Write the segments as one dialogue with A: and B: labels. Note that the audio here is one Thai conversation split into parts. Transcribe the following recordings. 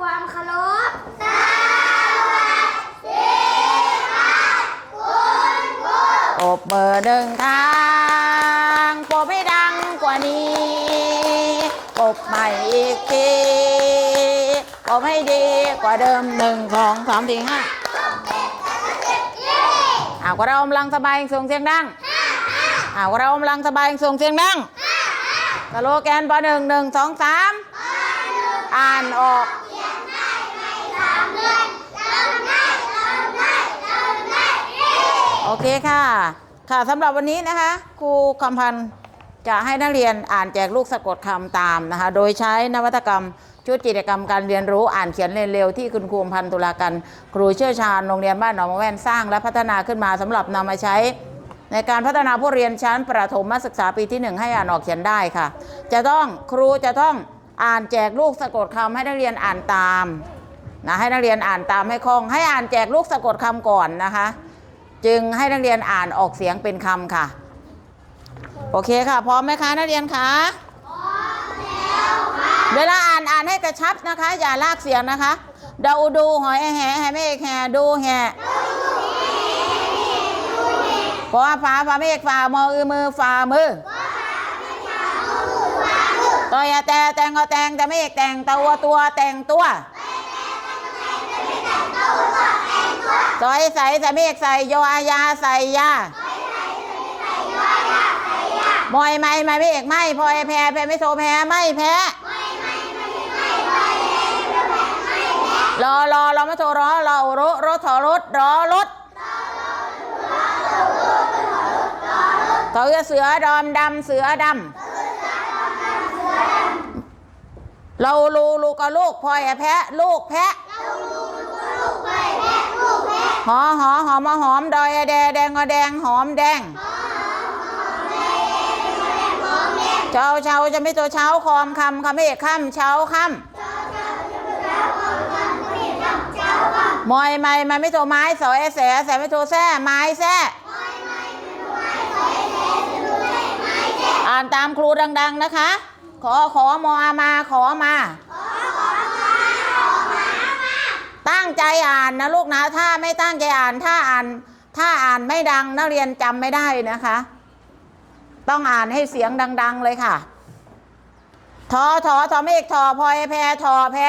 A: ความเคารพ
B: ปรบมือหนึ่งทางปรบให้ดังกว่านี้ปรบใหม่อีกทีปรบให้ดีกว่าเดิมหนึ่งสองสามสี่ห้าอ้าวก็เรากำลังสบายส่งเสียงดังอ้าวก็เรากำลังสบายส่งเสียงดังสโลแกนปหนึ่งหนึ่งสองสามอ่านออก โอเคค่ะ ค่ะสำหรับวันนี้นะคะครูคำพันธ์จะให้นักเรียนอ่านแจกลูกสะกดคำตามนะคะ โดยใช้นวัตกรรมชุดกิจกรรมการเรียนรู้อ่านเขียนเรียนเร็วที่คุณครูพันธ์ตุลากันครูเชี่ยวชาญโรงเรียนบ้านหนองมะแว่นสร้างและพัฒนาขึ้นมาสำหรับนำมาใช้ ในการพัฒนาผู้เรียนชั้นประถมศึกษาปีที่หนึ่งให้อ่านออกเขียนได้ค่ะ จะต้องครูจะต้องอ่านแจกลูกสะกดคำให้นักเรียนอ่านตามนะให้นักเรียนอ่านตามให้คล่องให้อ่านแจกลูกสะกดคำก่อนนะคะ จึงให้นักเรียนอ่านออกเสียงเป็นคำค่ะ โอเคค่ะ พร้อมไหมคะนักเรียนคะพร้อมแล้วค่ะเวลาอ่านอ่านให้กระชับนะคะ อย่าลากเสียงนะคะเดาดูหอยแห่แห่ไม่แห่ดูแห่เพราะว่าฟ้าฟ้าม่เอกฟ้ามือมือฟ้ามือตัวอย่าแต่แตงก็แตงแต่ไม่เอกแตงตัวตัวแตงตัว ซอยใส่ส่ไม่เอกใส่โยอายาใส่ยามอยไม่ไม่ไม่เอกไม่พอยแพ้แพ้ไม่โทแพ้ไม่แพ้รอรอรอม่โทรรอรอรถรถถอรถรอรถเสือเสือดอมดำเสือดำเราลูลูกก็ลูกพลอยแพะลูกแพะ หอหอหอมหอมดอยแดแดงก็แดงหอมแดงเช้าเช้าจะไม่ตัวเช้าคอมคำคำไม่เอกค่ำเช้าค่ำมอยไม่ไม่ไม่ตัวไม้สอยแสแสไม่ตัวแซ่ไม้แซ่อ่านตามครูดัง ๆ นะคะ ขอขอมอมาขอมา ตั้งใจอ่านนะลูกนะ ถ้าไม่ตั้งใจอ่าน ถ้าอ่าน ถ้าอ่านไม่ดังนักเรียนจำไม่ได้นะคะ ต้องอ่านให้เสียงดัง ๆ เลยค่ะ ทอทอทอเมฆทอพลอยแพรทอแพร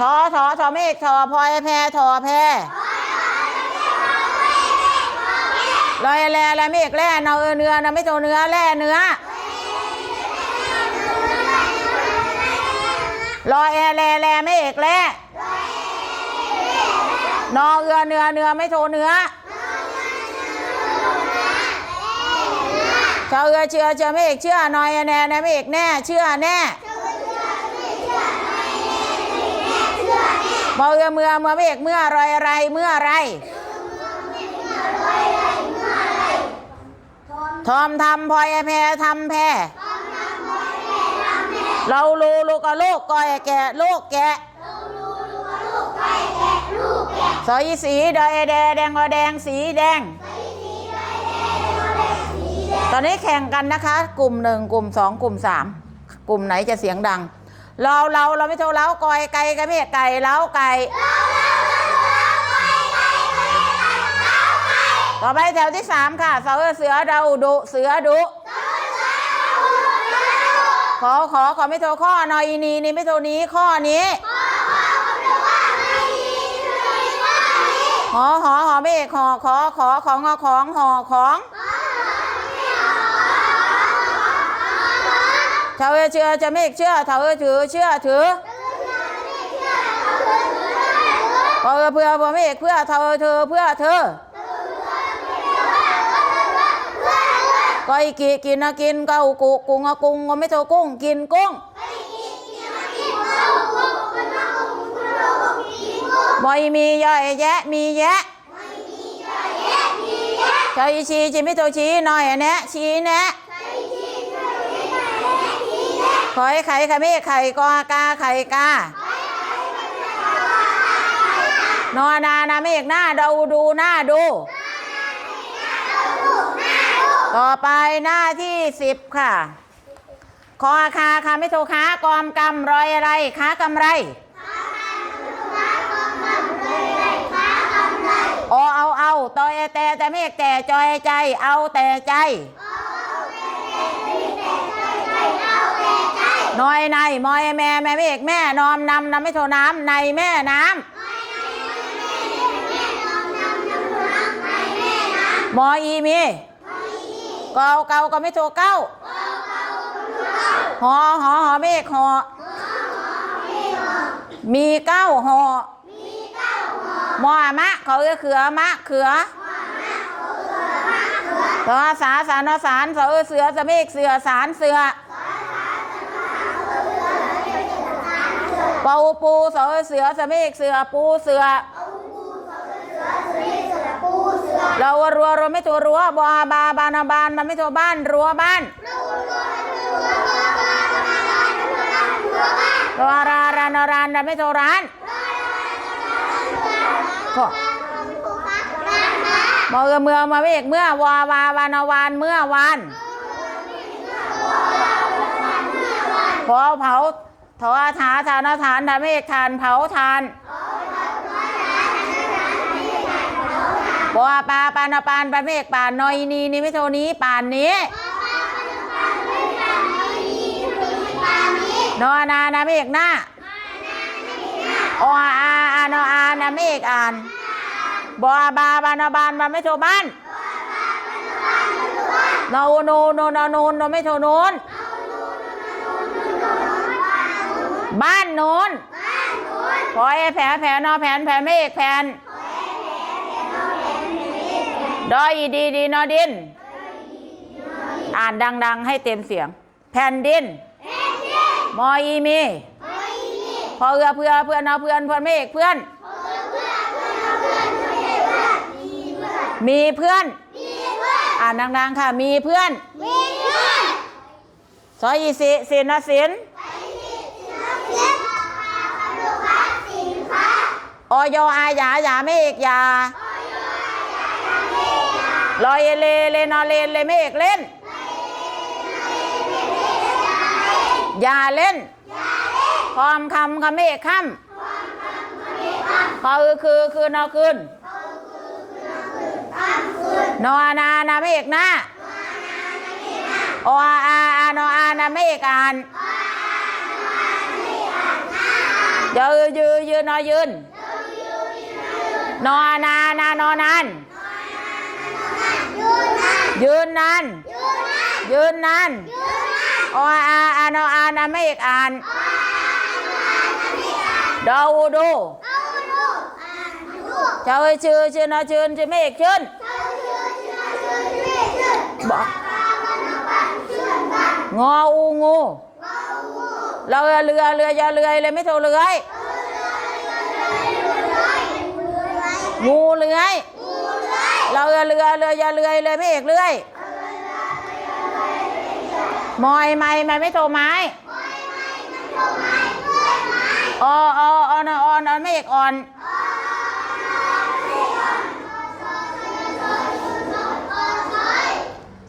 B: ทอทอทอเมฆทอพลอยแพรทอแพรลอยแลแลเมฆแล่เนาเนื้อนะไม่โตเนื้อแล่เนื้อ รอแอแลแลไม่เอกแลนอเอือเนื้อเนื้อไม่โทเนื้อชาวเอือเชื่อเชื่อไม่เอกเชื่อนอยแน่แน่ไม่เอกแน่เชื่อแน่มอเอือเมื่อเมื่อไม่เอกเมื่อไรไรเมื่อไรทอมทำพลอยแพรทำแพร เราลูลูกก็ลูกก้อยแกะลูกแกะสอยสีดอยแดแดงก็แดงสีแดง ตอนนี้แข่งกันนะคะ กลุ่มหนึ่งกลุ่มสองกลุ่มสามกลุ่มไหนจะเสียงดัง เราเราเราไม่โทรเล้าก้อยไก่กันไม่ไก่เล้าไก่ต่อไปแถวที่สามค่ะเสือเสือเราดุเสือดุ ขอขอขอไม่โทรข้อหนอยอีนีนี่ไม่โทรนี้ข้อนี้หอหอหอไม่เอกหอขอขอของงอของหอของเท่าเอเชื่อจะไม่เอกเชื่อเท่าเอถือเชื่อถือพอเออเพื่อเพื่อไม่เอกเพื่อเท่าเออเธอเพื่อเธอ ก็อีกีกินกินก็อุกุกุงกุงก็ไม่โทรกุ้งกินกุ้งบอยมีย่อยแยะมีแยะใชอยชีจิไม่โทรชี้หน่อยแนะชี้แนะขอยไข่ไข่ไม่ไข่กอกาไข่กานอนานาไม่เอกหน้าดูดูหน้าดู ต่อไปหน้าที่สิบค่ะ คอคาคาไม่โทค้ากอมกำรอยอะไรค้ากำไรอเอาเอาตอยแต่แต่เมฆแต่จอยใจ เอาแต่ใจน้อยในมอยแม่แม่เมฆแม่นอมนำนำไม่โทน้ำในแม่น้ำมออีมีเกาเกาก็ไม่โทเก้าหอหอหอเมฆหอมีเก้าหอมอมะเขาเอื้อเขือมะเขือสอสาสานสารสอเอื้อเสือสเมฆเสือสารเสือเปาปูสอเอื้อเสือสเมฆเสือปูเสือ เรารัวรัวไม่ตัวรัวบอบาบานบานมันไม่ตัวบ้านรัวบ้านรอรารานรานรานไม่โทรร้านก็มอเมื่อมาเวกเมื่อวาวาวานวานเมื่อวานพอเผาทอถาทานทานทาเมฆทานเผาทานบัว ปลาปานปานปานเมฆป่านนอยนีนี่ไม่โทนี้ป่านนี้นอนานาเมฆหน้าออาอานออานาเมฆอ่านบอบาบานาบานบานไม่โทบ้านนอโนโนนอนูนนไม่โทนูนบ้านนูนพอแผลแผลนอแผนแผลเมฆแผน ดอยอีดีดีนอดิน อ่านดังๆ ให้เต็มเสียง แผ่นดิน มออีมีพอเอือเพื่อเพื่อนเอาเพื่อนเพื่อนเมฆเพื่อน มีเพื่อน อ่านดังๆค่ะ มีเพื่อนสอยีสิสินสินออยอาหยาหยาเมฆยา ลอยเลเลนอเลนเลเมฆเล่น อย่าเล่นพร้อมคำคำเมฆค่ำพอคือคือคือนอคืนนอนานาเมฆหน้าออาอานออานาเมฆอ่านยือยือยืนนอยืนนอนา นานอนาน ยืนนานยืนนานออาอานออานาเมฆอ่านดออูดูเจ้าชื่อชื่อนอชื่นชื่อเมฆชื่นบอกงออูงูเราเรือเรือเรืออย่าเรือเลยไม่โทรเรืองูเลื้อย เราเรือเรือเรือยาเรือเลยไม่เอกเลื้อยมอยไม่ไม่ไม่โทรไม้ออออออนออนอนไม่เอกอ่อน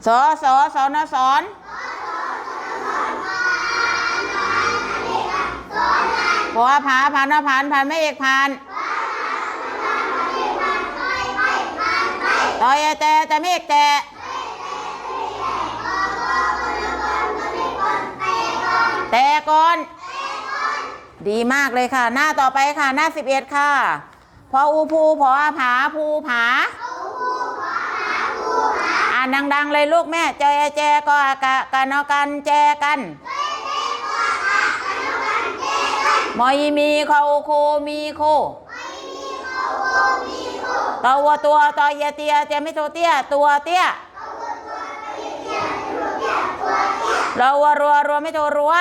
B: สอสอสอนสอนพอผาผานผานผานไม่เอกผ่าน ต่อยแต่แต่เมฆแต่แต่ก่อน ดีมากเลยค่ะ หน้าต่อไปค่ะ หน้าสิบเอ็ดค่ะ พออูภูพอผาภูผา อ่านดังๆเลยลูกแม่เจแจก็อากะกันเอากันแจกันมอยมีเขาโคมีโค ตัวตัวต่อเยเตียเตียไม่โตเตี้ยตัวเตี้ยเราวัวรัวรัวไม่โทรัว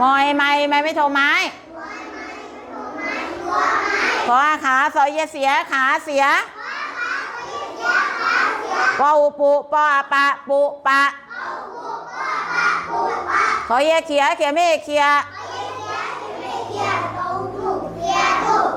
B: มอยไม่ไม่ไม่โทไม้ขอขาสอยเยเสียขาเสียปออุปุปอปะปุปะขอเยเขียเขียไม่เขียปอ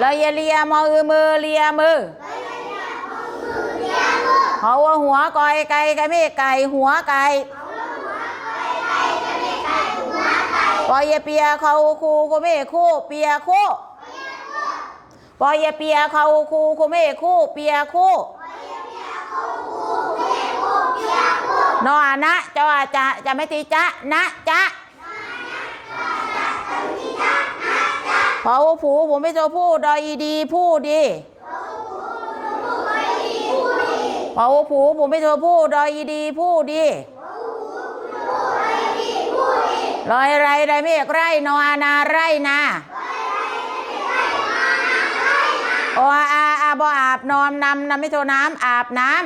B: เลยเลียมอือมือเลียมือเขาว่าหัวกอยไก่ก่ไม่ไก่หัวไก่ปอยเปียเขาคูก็ไม่คู่เปียคู่ปอยเปียเขาคูคูเมคู่เปียคู่นอนะจะจะจะไม่ตีจะนะจะ พอผูผมไม่ตัวผู้ดอยอีดีผู้ดีพอผูผมไม่ตัวผู้ดอยอีดีผู้ดีลอยไรไรเมฆไรนออานาไรนาโออาอาบออาบนอมนำนำไม่โทน้ำอาบน้ำ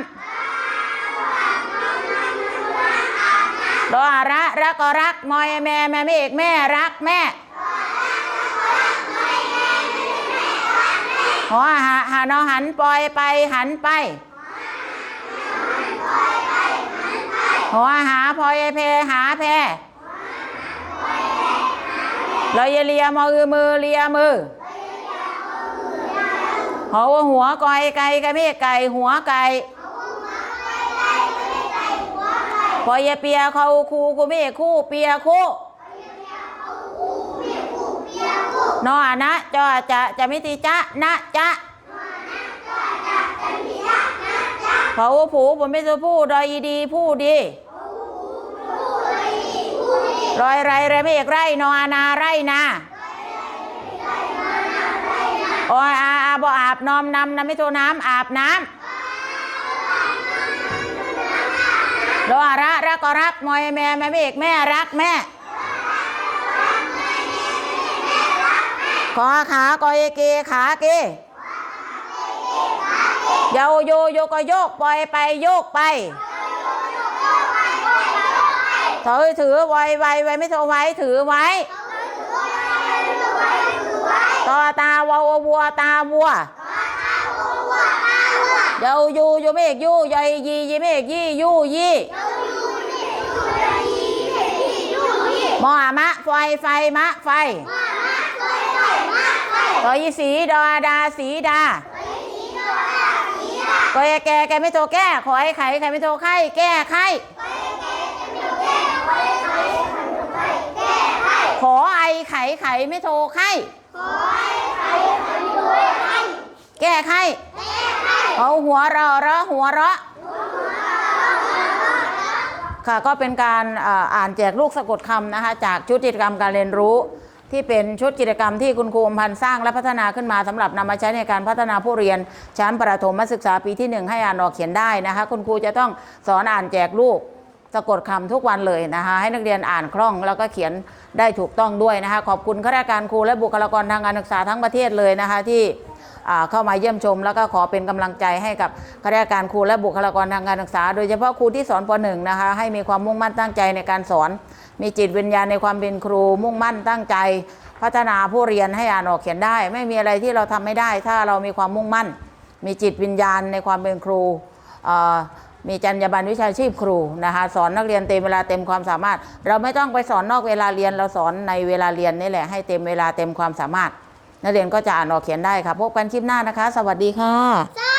B: รอระรักก็รักมอยแม่แม่ไม่เอกแม่รักแม่ หัวหาหานอหันปล่อยไปหันไป หัวหาพลอยเพหาแพเราอยเลียมือมือเลียมือหัวหัวไก่ไก่ไก่ไม่ไก่หัวไก่พอยเปียเขาคูกูไม่คู่เปียคู่ นอนะจอจะจะไม่ตีจะนะจะพอผูผมไม่ตัวผู้ดอยอีดีผู้ดีรอยไรไรไม่เอกไรนออานาไรนาโอ้ยอาอาบออาบนอมนำนำไม่โทน้ำอาบน้ำรอระรักก็รักมอยแม่แม่ไม่เอกแม่รักแม่ ขอขากอยเกขาเกเยาโยโยก็โยกปล่อยไปโยกไปถือถือไว้ไว้ไว้ไม่โทไว้ถือไว้ต่อตาวาววัวตาวัวเยายูยูเมกยูยอยยียีเมกยี่ยูยี่มอมะไฟไฟมะไฟ ต่อยีสีดอดาสีดาก็ยแกแกไม่โทรแก้ขอให้ไขไขไม่โทรไข้แก้ไข้ขอไอไขไขไม่โทรไข้แก้ไขเอาหัวเราะเราะหัวเราะค่ะก็เป็นการอ่าอ่านแจกลูกสะกดคำนะคะ จากชุดกิจกรรมการเรียนรู้ ที่เป็นชุดกิจกรรมที่คุณครูอมพันธ์สร้างและพัฒนาขึ้นมาสำหรับนำมาใช้ในการพัฒนาผู้เรียน ชั้นประถมศึกษาปีที่หนึ่งให้อ่านออกเขียนได้นะคะ คุณครูจะต้องสอนอ่านแจกลูกสะกดคำทุกวันเลยนะคะให้นักเรียนอ่านคล่องแล้วก็เขียนได้ถูกต้องด้วยนะคะขอบคุณข้าราชการครูและบุคลากรทางการศึกษาทั้งประเทศเลยนะคะที่ เข้ามาเยี่ยมชม แล้วก็ขอเป็นกำลังใจให้กับข้าราชการครูและบุคลากรทางการศึกษา โดยเฉพาะครูที่สอนป .1 นะคะให้มีความมุ่งมั่นตั้งใจในการสอน มีจิตวิญญาณในความเป็นครูมุ่งมั่นตั้งใจ พัฒนาผู้เรียนให้อ่านออกเขียนได้ ไม่มีอะไรที่เราทำไม่ได้ ถ้าเรามีความมุ่งมั่น มีจิตวิญญาณในความเป็นครูมีจรรยาบรรณวิชาชีพครูนะคะสอนนักเรียนเต็มเวลาเต็มความสามารถ เราไม่ต้องไปสอนนอกเวลาเรียนเราสอนในเวลาเรียนนี่แหละให้เต็มเวลาเต็มความสามารถ นักเรียนก็จะอ่านออกเขียนได้ค่ะพบกันคลิปหน้านะคะ สวัสดีค่ะ